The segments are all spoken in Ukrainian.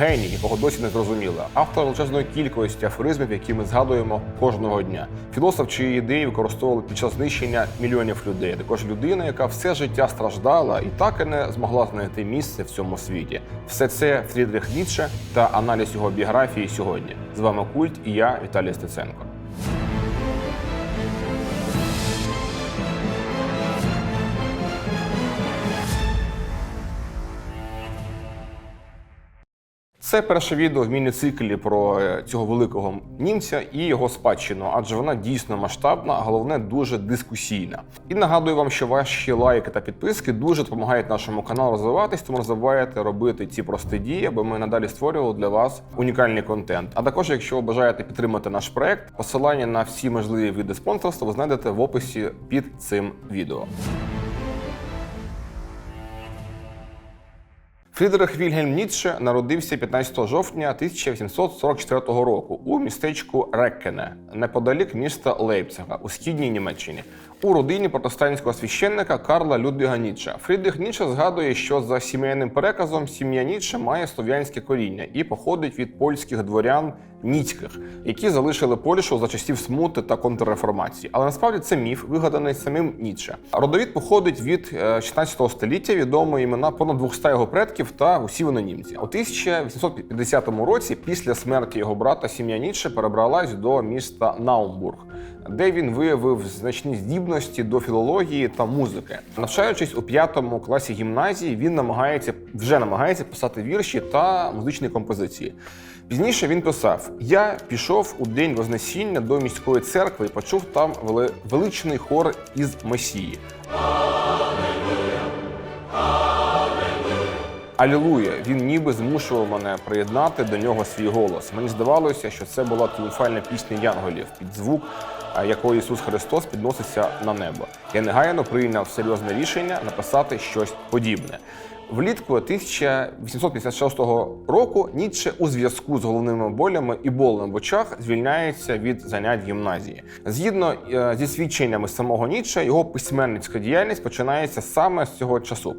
геній, якого досі не зрозуміло. Автор величезної кількості афоризмів, які ми згадуємо кожного дня. Філософ, чиї ідеї використовували під час знищення мільйонів людей. Також людина, яка все життя страждала і так і не змогла знайти місце в цьому світі. Все це Фрідрих Ніцше та аналіз його біографії сьогодні. З вами культ і я, Віталій Стеценко. Це перше відео в міні-циклі про е, цього великого німця і його спадщину, адже вона дійсно масштабна, а головне дуже дискусійна. І нагадую вам, що ваші лайки та підписки дуже допомагають нашому каналу розвиватись, тому не забувайте робити ці прості дії, аби ми надалі створювали для вас унікальний контент. А також, якщо ви бажаєте підтримати наш проект, посилання на всі можливі види спонсорства ви знайдете в описі під цим відео. Фрідерих Вільгельм Ніцше народився 15 жовтня 1844 року у містечку Реккене, неподалік міста Лейпцига у східній Німеччині, у родині протестантського священника Карла Людвіга Ніцше. Фрідрих Ніцше згадує, що за сімейним переказом сім'я Ніцше має слов'янське коріння і походить від польських дворян ніцьких, які залишили Польщу за часів смути та контрреформації. Але насправді це міф, вигаданий самим Ніцше. Родовід походить від е, 16 століття, відомо імена понад 200 його предків та усі вони німці. У 1850 році, після смерті його брата, сім'я Ніцше перебралась до міста Наумбург, де він виявив значні здібності до філології та музики. Навчаючись у п'ятому класі гімназії, він намагається вже намагається писати вірші та музичні композиції. Пізніше він писав: Я пішов у день Вознесіння до міської церкви і почув там величний хор із Месії. Алілуя! Він ніби змушував мене приєднати до нього свій голос. Мені здавалося, що це була тріумфальна пісня янголів, під звук якої Ісус Христос підноситься на небо. Я негайно прийняв серйозне рішення написати щось подібне. Влітку 1856 року Ніцше у зв'язку з головними болями і болем в очах звільняється від занять гімназії. Згідно е, зі свідченнями самого Ніцше, його письменницька діяльність починається саме з цього часу.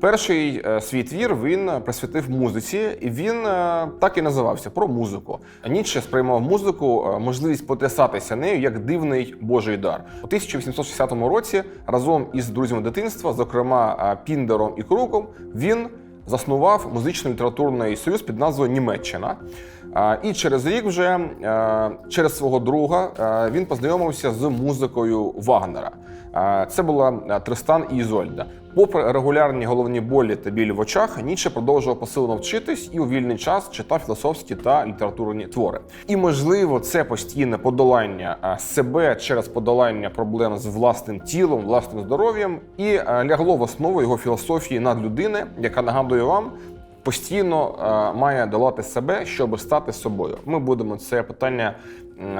Перший е, свій твір він присвятив музиці, і він е, так і називався про музику. Ніцше сприймав музику, можливість потрясатися нею як дивний божий дар. У 1860 році разом із друзями дитинства, зокрема Піндером і Круком, він заснував музично-літературний союз під назвою Німеччина. І через рік вже е, через свого друга е, він познайомився з музикою Вагнера. Е, Це була Тристан і Ізольда. Попри регулярні головні болі та білі в очах, Ніцше продовжував посилено вчитись і у вільний час читав філософські та літературні твори. І можливо, це постійне подолання себе через подолання проблем з власним тілом, власним здоров'ям і е, лягло в основу його філософії над людини, яка нагадує вам. Постійно е, має долати себе, щоб стати собою. Ми будемо це питання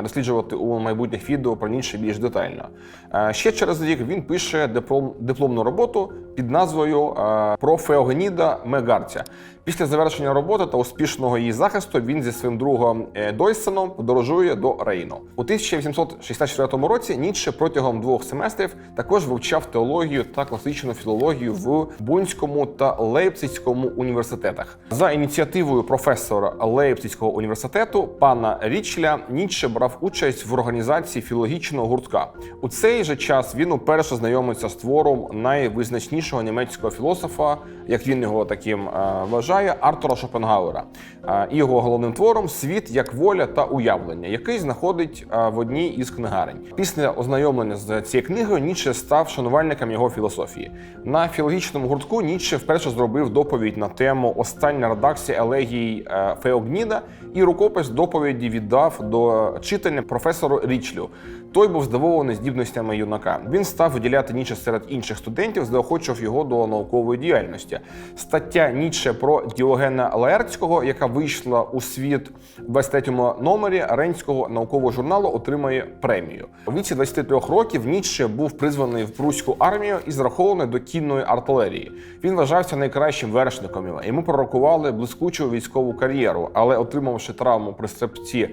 досліджувати у майбутніх відео про Ніцше більш детально. Е, ще через рік він пише диплом, дипломну роботу під назвою е, Про Феогеніда Мегарця. Після завершення роботи та успішного її захисту він зі своїм другом е, Дойсеном подорожує до Рейну. У 1864 році Ніцше протягом двох семестрів також вивчав теологію та класичну філологію в Бунському та Лейпцизькому університетах. За ініціативою професора Лейпцизького університету пана Річля Ніцше брав участь в організації філологічного гуртка. У цей же час він уперше знайомиться з твором найвизначнішого німецького філософа, як він його таким е, вважає, Артура Шопенгауера. Е, його головним твором Світ як воля та уявлення, який знаходить е, в одній із книгарень. Після ознайомлення з цією книгою Ніцше став шанувальником його філософії. На філологічному гуртку Ніцше вперше зробив доповідь на тему Остання редакція елегії Феогніда і рукопис доповіді віддав до читання професору Річлю. Той був здивований здібностями юнака. Він став виділяти Ніцше серед інших студентів, заохочував його до наукової діяльності. Стаття Ніцше про Діогена Лаертського, яка вийшла у світ в 23-му номері Ренського наукового журналу, отримає премію. У віці 23 років Ніцше був призваний в прусську армію і зарахований до кінної артилерії. Він вважався найкращим вершником. Йому пророкували блискучу військову кар'єру, але отримавши травму при стрибці е,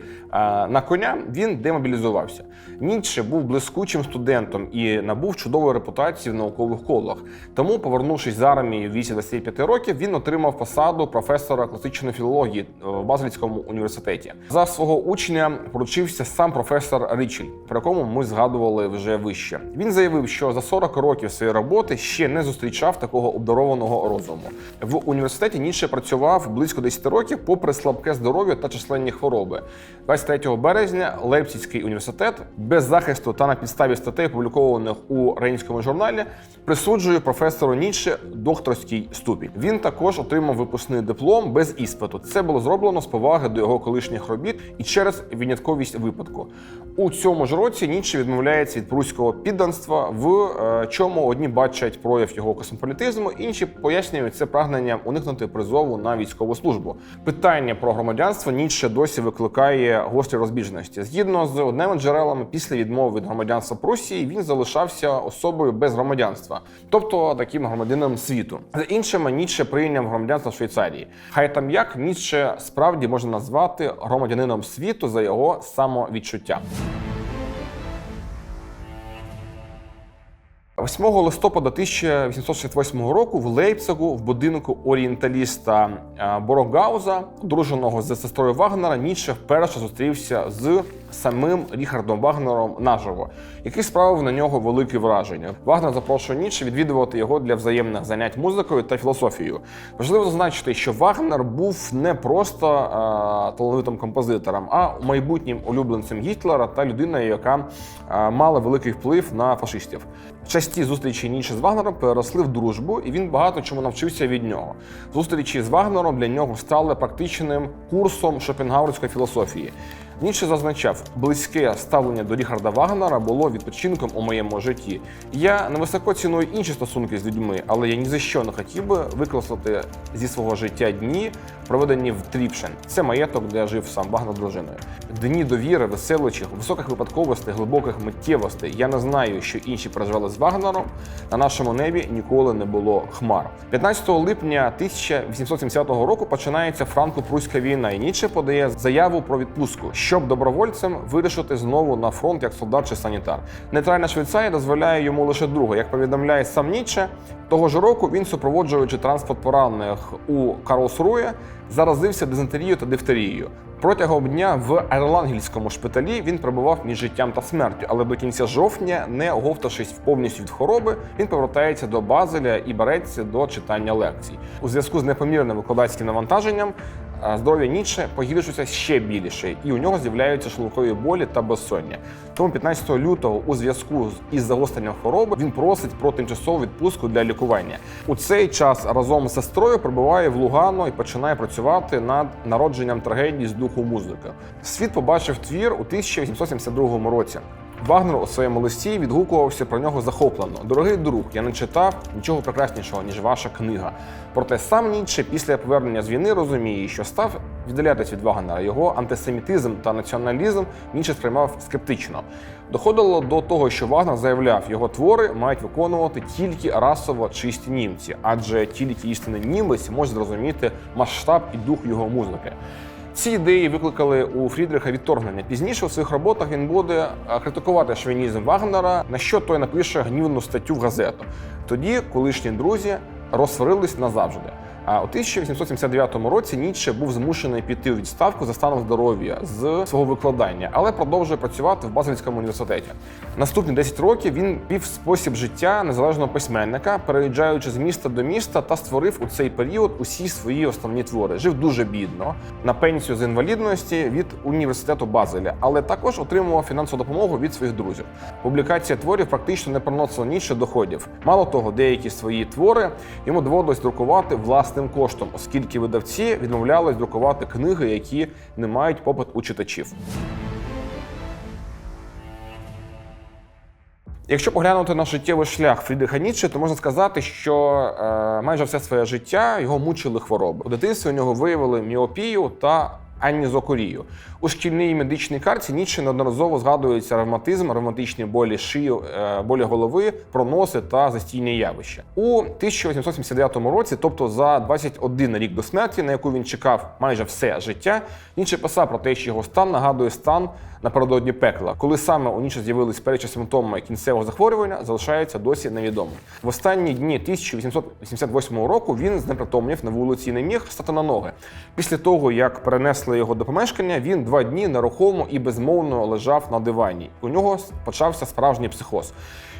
на коня, він демобілізувався. Ніцше був блискучим студентом і набув чудової репутації в наукових колах. Тому, повернувшись з армії в віці 25 років, він отримав посаду професора класичної філології е, в Базельському університеті. За свого учня поручився сам професор Річель, про якому ми згадували вже вище. Він заявив, що за 40 років своєї роботи ще не зустрічав такого обдарованого розуму. В університеті Ніцше працював близько 10 років, попри слабке здоров'я та численні хвороби. 23 березня Лейпцизький університет без захисту та на підставі статей, опублікованих у Рейнському журналі, присуджує професору Ніцше докторський ступінь. Він також отримав випускний диплом без іспиту. Це було зроблено з поваги до його колишніх робіт і через винятковість випадку. У цьому ж році Ніцше відмовляється від пруського підданства, в е, чому одні бачать прояв його космополітизму, інші пояснюють це прагненням уникнути призову на військову службу. Питання про громадянство Ніцше досі викликає гострі розбіжності. Згідно з одними джерелами, після відмови від громадянства Прусії він залишався особою без громадянства, тобто таким громадянином світу. За іншими Ніцше прийняв громадянство Швейцарії. Хай там як Ніцше справді можна назвати громадянином світу за його самовідчуття. 8 листопада 1868 року в Лейпцигу в будинку орієнталіста е, Борогауза, одруженого з сестрою Вагнера, Ніцше вперше зустрівся з самим Ріхардом Вагнером наживо, який справив на нього велике враження. Вагнер запрошує Ніцше відвідувати його для взаємних занять музикою та філософією. Важливо зазначити, що Вагнер був не просто е, талановитим композитором, а майбутнім улюбленцем Гітлера та людиною, яка е, мала великий вплив на фашистів. Часті зустрічі Ніцше з Вагнером переросли в дружбу, і він багато чому навчився від нього. Зустрічі з Вагнером для нього стали практичним курсом шопенгауерської філософії. Ніцше зазначав, близьке ставлення до Ріхарда Вагнера було відпочинком у моєму житті. Я невисоко ціную інші стосунки з людьми, але я ні за що не хотів би викреслити зі свого життя дні, проведені в Тріпшен. Це маєток, де жив сам з дружиною. Дні довіри, веселощів, високих випадковостей, глибоких миттєвостей. Я не знаю, що інші переживали з Вагнером. На нашому небі ніколи не було хмар. 15 липня 1870 року починається франко-пруська війна, і Ніцше подає заяву про відпустку, щоб добровольцем вирішити знову на фронт як солдат чи санітар. Нейтральна Швейцарія дозволяє йому лише друге. Як повідомляє сам Ніцше, того ж року він, супроводжуючи транспорт поранених у Карлсрує, заразився дизентерією та дифтерією. Протягом дня в Ерлангельському шпиталі він перебував між життям та смертю, але до кінця жовтня, не оговтавшись повністю від хвороби, він повертається до Базеля і береться до читання лекцій. У зв'язку з непомірним викладацьким навантаженням здоров'я Ніцше погіршується ще більше, і у нього з'являються шлункові болі та безсоння. Тому 15 лютого, у зв'язку із загостренням хвороби, він просить про тимчасову відпустку для лікування. У цей час разом з сестрою прибуває в Лугано і починає працювати над народженням трагедії з духу музики. Світ побачив твір у 1872 році. Вагнер у своєму листі відгукувався про нього захоплено. Дорогий друг, я не читав нічого прекраснішого, ніж ваша книга. Проте сам Ніцше після повернення з війни розуміє, що став віддалятись від Вагнера. Його антисемітизм та націоналізм Ніцше сприймав скептично. Доходило до того, що Вагнер заявляв, його твори мають виконувати тільки расово чисті німці, адже тільки істинний німець може зрозуміти масштаб і дух його музики. Ці ідеї викликали у Фрідриха відторгнення. Пізніше у своїх роботах він буде е, критикувати шовінізм Вагнера, на що той напише гнівну статтю в газету. Тоді колишні друзі розсварились назавжди. А у 1879 році Ніцше був змушений піти у відставку за станом здоров'я з свого викладання, але продовжує працювати в Базельському університеті. Наступні 10 років він пів спосіб життя незалежного письменника, переїжджаючи з міста до міста, та створив у цей період усі свої основні твори. Жив дуже бідно на пенсію з інвалідності від університету Базеля, але також отримував фінансову допомогу від своїх друзів. Публікація творів практично не приносила Ніцше доходів. Мало того, деякі свої твори йому доводилось друкувати власним коштом, оскільки видавці відмовлялись друкувати книги, які не мають попит у читачів. Якщо поглянути на життєвий шлях Фрідриха Ніцше, то можна сказати, що е, майже все своє життя його мучили хвороби. У дитинстві у нього виявили міопію та Анні Зокорію. У шкільній медичній карті Ніцше неодноразово згадується ревматизм, ревматичні болі шиї, е, болі голови, проноси та застійні явища. У 1879 році, тобто за 21 рік до смерті, на яку він чекав майже все життя, Ніцше писав про те, що його стан нагадує стан напередодні пекла. Коли саме у Ніцше з'явились перші симптоми кінцевого захворювання, залишається досі невідомим. В останні дні 1888 року він знепритомнів на вулиці і не міг стати на ноги. Після того, як перенесли його до помешкання, він два дні нерухомо і безмовно лежав на дивані. У нього почався справжній психоз.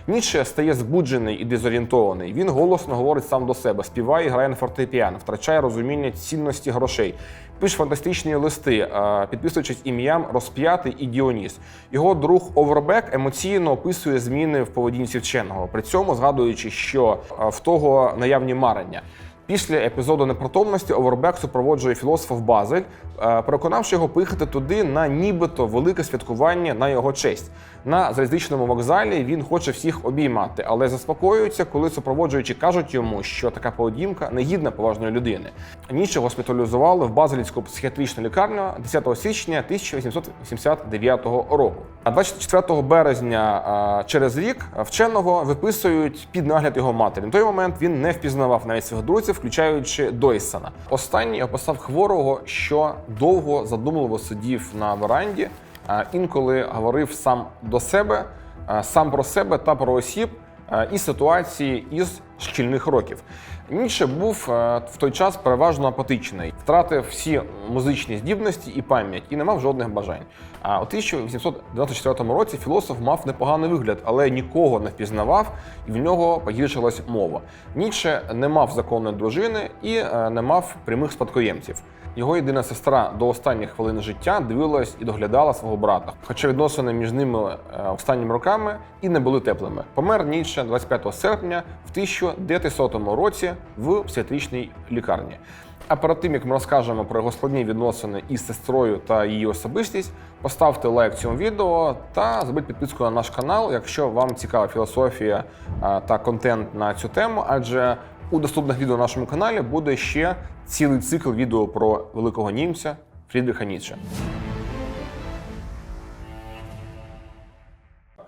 Ніцше стає збуджений і дезорієнтований. Він голосно говорить сам до себе, співає, грає на фортепіано, втрачає розуміння цінності грошей. Пише фантастичні листи, е, підписуючись ім'ям Розп'ятий і Діоніс. Його друг Овербек емоційно описує зміни в поведінці вченого, при цьому згадуючи, що е, в того наявні марення. Після епізоду непритомності Овербек супроводжує філософа в Базель, е, переконавши його поїхати туди на нібито велике святкування на його честь. На залізничному вокзалі він хоче всіх обіймати, але заспокоюється, коли супроводжуючі кажуть йому, що така поведінка не гідна поважної людини. Ніше госпіталізували в Базельську психіатричну лікарню 10 січня 1889 року. А 24 березня через рік вченого виписують під нагляд його матері. На той момент він не впізнавав навіть своїх друзів, включаючи Дойсона. Останній описав хворого, що довго задумливо сидів на веранді, інколи говорив сам до себе, сам про себе та про осіб е, і ситуації із шкільних років. Ніше був е, в той час переважно апатичний, втратив всі музичні здібності і пам'ять і не мав жодних бажань. А у 1894 році філософ мав непоганий вигляд, але нікого не впізнавав, і в нього погіршилась мова. Ніше не мав законної дружини і е, не мав прямих спадкоємців. Його єдина сестра до останніх хвилин життя дивилась і доглядала свого брата, хоча відносини між ними е, останніми роками і не були теплими. Помер Ніцше 25 серпня в 1900 році в психіатричній лікарні. А перед тим як ми розкажемо про його складні відносини із сестрою та її особистість, поставте лайк цьому відео та зробіть підписку на наш канал, якщо вам цікава філософія та контент на цю тему, адже у доступних відео на нашому каналі буде ще цілий цикл відео про великого німця Фрідріха Ніцше.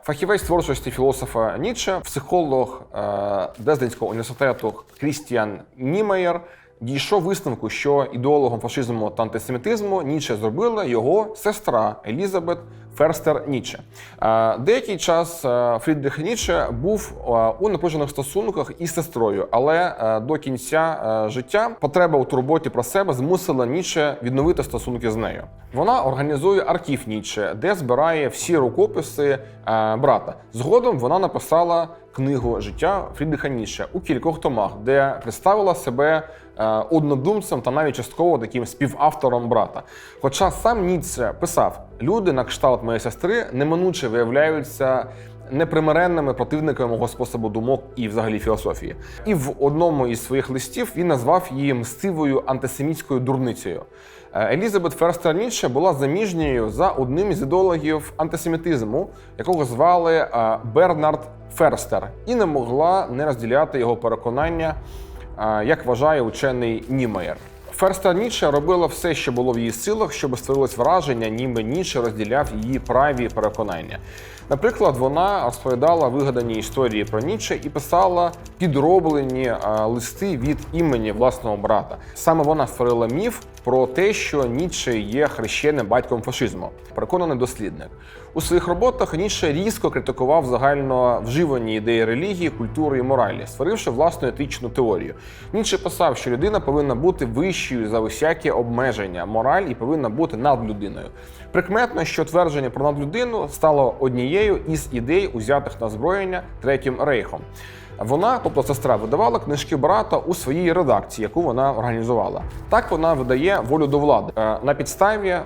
Фахівець творчості філософа Ніцше, психолог е, Дезденського університету Крістіан Німеєр дійшов висновку, що ідеологом фашизму та антисемітизму Ніцше зробила його сестра Елізабет Ферстер Ніцше. Е, Деякий час е, Фрідріх Ніцше був е, у напружених стосунках із сестрою, але до кінця життя потреба у турботі про себе змусила Ніцше відновити стосунки з нею. Вона організує архів Ніцше, де збирає всі рукописи брата. Згодом вона написала книгу життя Фрідриха Ніцше у кількох томах, де представила себе однодумцем та навіть частково таким співавтором брата. Хоча сам Ніцше писав: люди на кшталт моєї сестри неминуче виявляються. Непримиренними противниками мого способу думок і взагалі філософії. І в одному із своїх листів він назвав її мстивою антисемітською дурницею. Е, Елізабет Ферстер Ніцше була заміжньою за одним із ідеологів антисемітизму, якого звали е, Бернард Ферстер, і не могла не розділяти його переконання, е, як вважає учений Німеєр. Ферстер Ніцше робила все, що було в її силах, щоб створилось враження, ніби ніше розділяв її праві переконання. Наприклад, вона розповідала вигадані історії про Ніцше і писала підроблені е, листи від імені власного брата. Саме вона створила міф про те, що Ніцше є хрещеним батьком фашизму. Переконаний дослідник. У своїх роботах Ніцше різко критикував загально вживані ідеї релігії, культури і моралі, створивши власну етичну теорію. Ніцше писав, що людина повинна бути вищою за усякі обмеження, мораль і повинна бути над людиною. Прикметно, що твердження про надлюдину стало однією із ідей, узятих на зброєння Третім рейхом. Вона, тобто сестра, видавала книжки брата у своїй редакції, яку вона організувала. Так вона видає волю до влади е, на підставі е,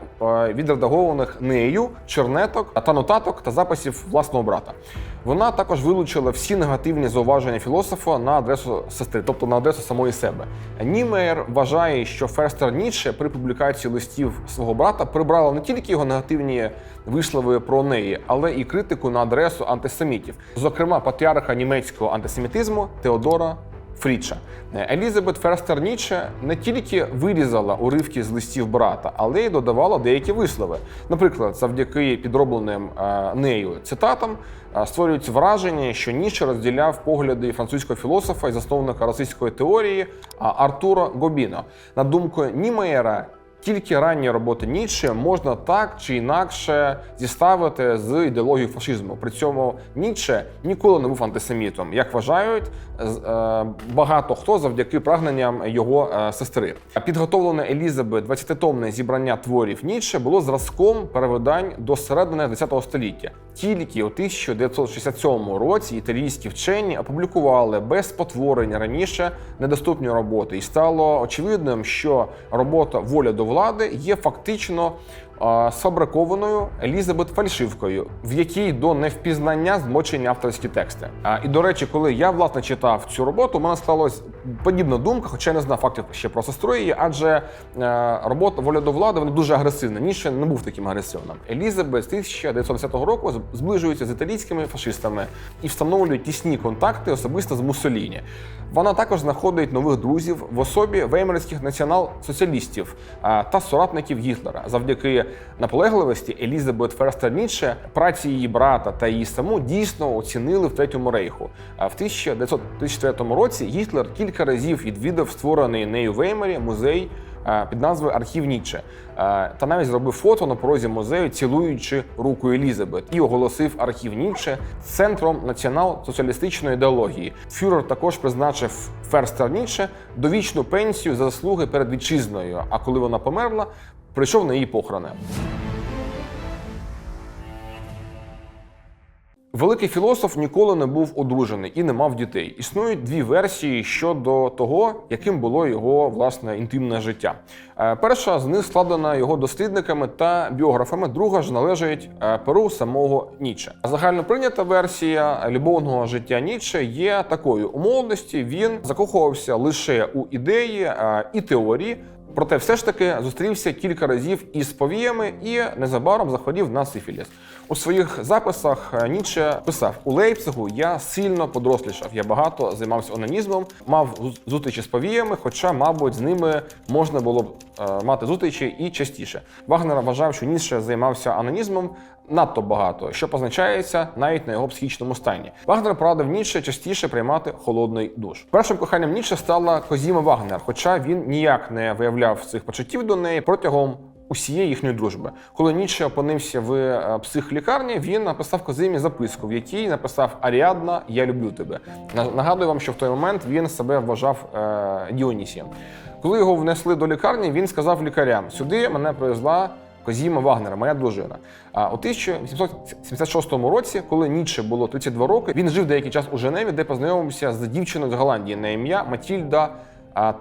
відредагованих нею чернеток та нотаток та записів власного брата. Вона також вилучила всі негативні зауваження філософа на адресу сестри, тобто на адресу самої себе. Німеєр вважає, що Ферстер Ніцше при публікації листів свого брата прибрала не тільки його негативні вислови про неї, але і критику на адресу антисемітів, зокрема патріарха німецького антисемітизму Теодора Фрідша. Елізабет Ферстер Ніче не тільки вирізала уривки з листів брата, але й додавала деякі вислови. Наприклад, завдяки підробленим е, нею цитатам е, створюється враження, що Ніче розділяв погляди французького філософа і засновника російської теорії Артура Гобіно. На думку Німеєра, тільки ранні роботи Ніцше можна так чи інакше зіставити з ідеологією фашизму. При цьому Ніцше ніколи не був антисемітом, як вважають е, багато хто завдяки прагненням його е, сестри. Підготовлене Елізабет 20-томне зібрання творів Ніцше було зразком перевидань до середини ХХ століття. Тільки у 1967 році італійські вчені опублікували без спотворень раніше недоступні роботи, і стало очевидним, що робота воля до влади є фактично сфабрикованою Елізабет фальшивкою, в якій до невпізнання змочені авторські тексти. І до речі, коли я власне читав цю роботу, у мене склалась подібна думка, хоча я не знав фактів ще про сестру її, адже е, робота воля до влади вона дуже агресивна. Ніше не був таким агресивним. Елізабет з 1910 року зближується з італійськими фашистами і встановлює тісні контакти особисто з Муссоліні. Вона також знаходить нових друзів в особі веймарських націонал-соціалістів а, та соратників Гітлера. Завдяки наполегливості Елізабет Ферстер Ніцше праці її брата та її саму дійсно оцінили в третьому рейху. А в 1934 році Гітлер кілька разів відвідав створений нею Веймарі музей е, під назвою Архів Ніче. Е, Та навіть зробив фото на порозі музею, цілуючи руку Елізабет, і оголосив архів Ніче центром націонал-соціалістичної ідеології. Фюрер також призначив Ферстер Ніче довічну пенсію за заслуги перед вітчизною. А коли вона померла, прийшов на її похорони. Великий філософ ніколи не був одружений і не мав дітей. Існують дві версії щодо того, яким було його власне інтимне життя. Е, Перша з них складена його дослідниками та біографами, друга ж належить е, перу самого Ніче. Загально прийнята версія любовного життя Ніче є такою: у молодості він закохувався лише у ідеї е, і теорії. Проте все ж таки зустрівся кілька разів із повіями і незабаром захворів на сифіліс. У своїх записах е, Ніче писав: у Лейпцигу я сильно подрослішав. Я багато займався онанізмом, мав зу- зустрічі з повіями, хоча, мабуть, з ними можна було б е, мати зустрічі і частіше. Вагнер вважав, що Ніцше займався онанізмом надто багато, що позначається навіть на його психічному стані. Вагнер порадив Ніцше частіше приймати холодний душ. Першим коханням Ніцше стала Козіма Вагнер, хоча він ніяк не виявляв цих почуттів до неї протягом. Усієї їхньої дружби, коли Ніцше опинився в е, психлікарні, він написав Козимі записку, в якій написав Аріадна, я люблю тебе. На- Нагадую вам, що в той момент він себе вважав е, Діонісієм. Коли його внесли до лікарні, він сказав лікарям: сюди мене привезла Козіма Вагнера, моя дружина. А у 1876 році, коли Ніцше було 32 роки, він жив деякий час у Женеві, де познайомився з дівчиною з Голландії на ім'я Матільда.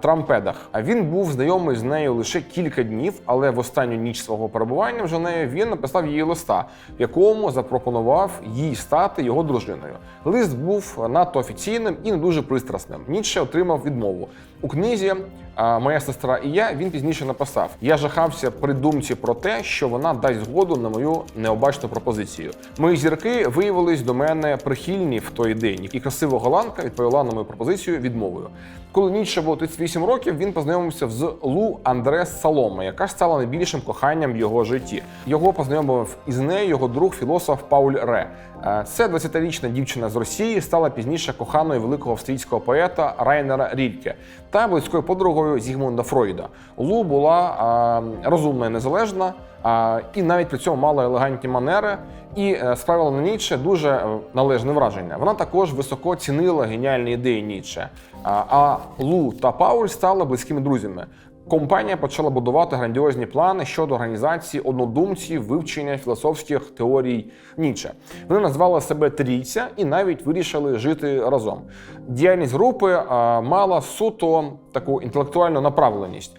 Трампедах. А він був знайомий з нею лише кілька днів, але в останню ніч свого перебування вже нею він написав їй листа, в якому запропонував їй стати його дружиною. Лист був надто офіційним і не дуже пристрасним. Нічше отримав відмову. У книзі Моя сестра і я він пізніше написав: Я жахався при думці про те, що вона дасть згоду на мою необачну пропозицію. Мої зірки виявились до мене прихильні в той день, і красива голландка відповіла на мою пропозицію відмовою. Коли Ніцше було 38 років, він познайомився з Лу Андрес Саломе, яка стала найбільшим коханням в його житті. Його познайомив із нею його друг філософ Пауль Ре. Е, Це 20-річна дівчина з Росії стала пізніше коханою великого австрійського поета Райнера Рільке та близькою подругою Зігмунда Фройда. Лу була а, розумна і незалежна, а, і навіть при цьому мала елегантні манери і е, справила на Ніцше дуже е, належне враження. Вона також високо цінила геніальні ідеї Ніцше. А Лу та Пауль стали близькими друзями. Компанія почала будувати грандіозні плани щодо організації однодумців вивчення філософських теорій Ніче. Вони назвали себе трійця і навіть вирішили жити разом. Діяльність групи мала суто таку інтелектуальну направленість.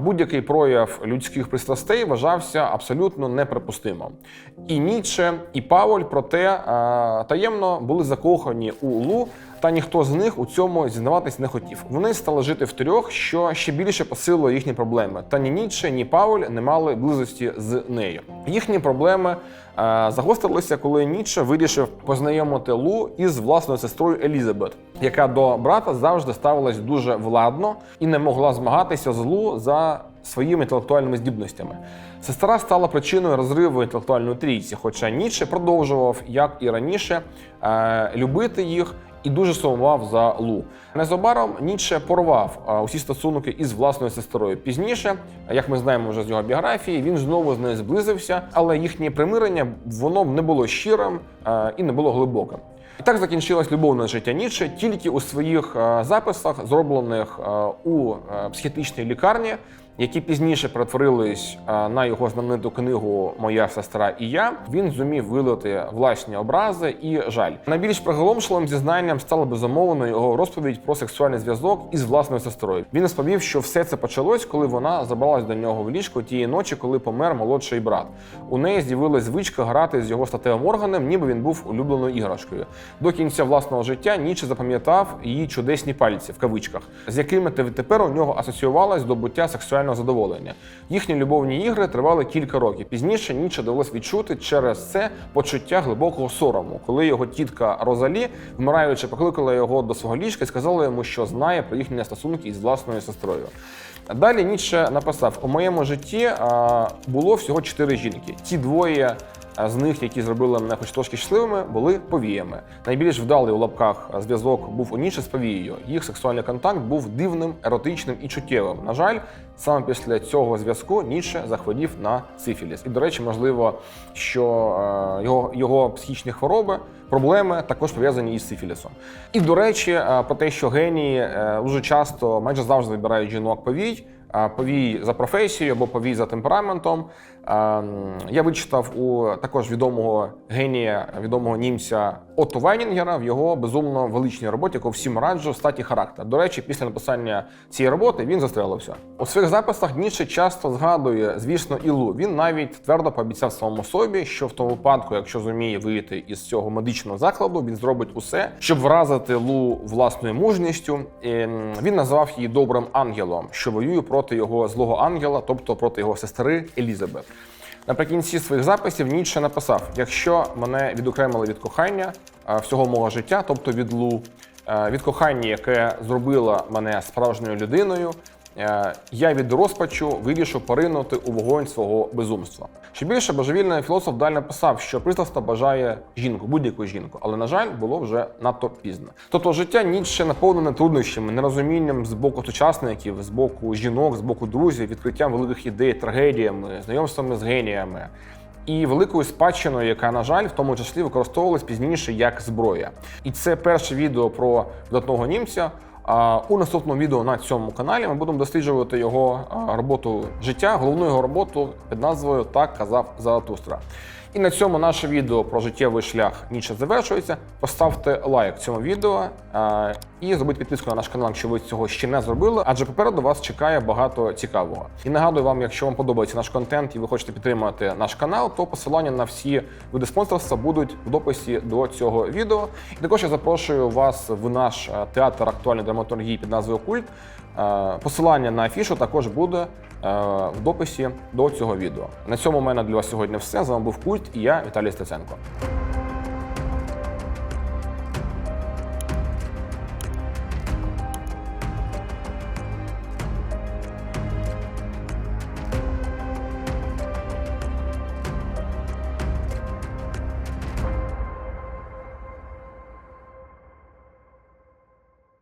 Будь-який прояв людських пристрастей вважався абсолютно неприпустимим. І Ніче, і Пауль, проте таємно були закохані у Лу та ніхто з них у цьому зізнаватись не хотів. Вони стали жити втрьох, що ще більше посилило їхні проблеми. Та ні Ніцше, ні Пауль не мали близості з нею. Їхні проблеми е, загострилися, коли Ніцше вирішив познайомити Лу із власною сестрою Елізабет. Яка до брата завжди ставилась дуже владно і не могла змагатися злу за своїми інтелектуальними здібностями. Сестра стала причиною розриву інтелектуальної трійці, хоча Ніцше продовжував, як і раніше, е, любити їх і дуже сумував за Лу. Незабаром Ніцше порвав е, усі стосунки із власною сестрою. Пізніше, як ми знаємо вже з його біографії, він знову з нею зблизився, але їхнє примирення воно не було щирим е, і не було глибоким. Так закінчилось любовне життя Ніцше тільки у своїх е, записах, зроблених е, у е, психіатричній лікарні, які пізніше перетворились е, на його знамениту книгу Моя сестра і я. Він зумів вилити власні образи і жаль. Найбільш приголомшливим зізнанням стала безумовно його розповідь про сексуальний зв'язок із власною сестрою. Він розповів, що все це почалось, коли вона забралась до нього в ліжко тієї ночі, коли помер молодший брат. У неї з'явилась звичка грати з його статевим органом, ніби він був улюбленою іграшкою. До кінця власного життя Ніче запам'ятав її чудесні пальці в кавичках, з якими тепер у нього асоціювалось здобуття сексуального задоволення. Їхні любовні ігри тривали кілька років. Пізніше Ніче довелось відчути через це почуття глибокого сорому, коли його тітка Розалі, вмираючи, покликала його до свого ліжка і сказала йому, що знає про їхні стосунки із власною сестрою. Далі Ніче написав: у моєму житті було всього чотири жінки. Ті двоє з них, які зробили мене хоч трошки щасливими, були повіями. Найбільш вдалий у лапках зв'язок був у Ніцше з повією. Їх сексуальний контакт був дивним, еротичним і чуттєвим. На жаль, саме після цього зв'язку Ніцше захворів на сифіліс. І, до речі, можливо, що е, його, його психічні хвороби, проблеми також пов'язані із сифілісом. І, до речі, е, про те, що генії е, дуже часто, майже завжди вибирають жінок повій. Повій за професією або повій за темпераментом. Ем, Я вичитав у також відомого генія, відомого німця Отто Вайнінгера в його безумно величній роботі, яку всім раджу статі характер. До речі, після написання цієї роботи він застрелився. У своїх записах Ніцше часто згадує, звісно, Ілу. Він навіть твердо пообіцяв самому собі, що в тому випадку, якщо зуміє вийти із цього медичного закладу, він зробить усе, щоб вразити Лу власною мужністю. Він назвав її добрим ангелом, що воює проти його злого ангела, тобто проти його сестри Елізабет. Наприкінці своїх записів Ніцше написав: якщо мене відокремили від кохання всього мого життя, тобто від Лу, від кохання, яке зробило мене справжньою людиною, я від розпачу вирішив поринути у вогонь свого безумства. Ще більше божевільний філософ далі написав, що пристрасно бажає жінку, будь-яку жінку, але на жаль, було вже надто пізно. Тобто життя Ніцше наповнене труднощами, нерозумінням з боку сучасників, з боку жінок, з боку друзів, відкриттям великих ідей, трагедіями, знайомствами з геніями. І великою спадщиною, яка, на жаль, в тому числі використовувалась пізніше як зброя. І це перше відео про видатного німця. У наступному відео на цьому каналі ми будемо досліджувати його роботу життя, головну його роботу під назвою Так казав Заратустра. І на цьому наше відео про життєвий шлях Ніцше завершується. Поставте лайк цьому відео а, і зробіть підписку на наш канал, якщо ви цього ще не зробили, адже попереду вас чекає багато цікавого. І нагадую вам, якщо вам подобається наш контент і ви хочете підтримати наш канал, то посилання на всі види спонсорства будуть в дописі до цього відео. І також я запрошую вас в наш е, театр актуальної драматургії під назвою Культ. Е, Посилання на афішу також буде е, в дописі до цього відео. На цьому в мене для вас сьогодні все. З вами був Культ і я Віталій Стеценко.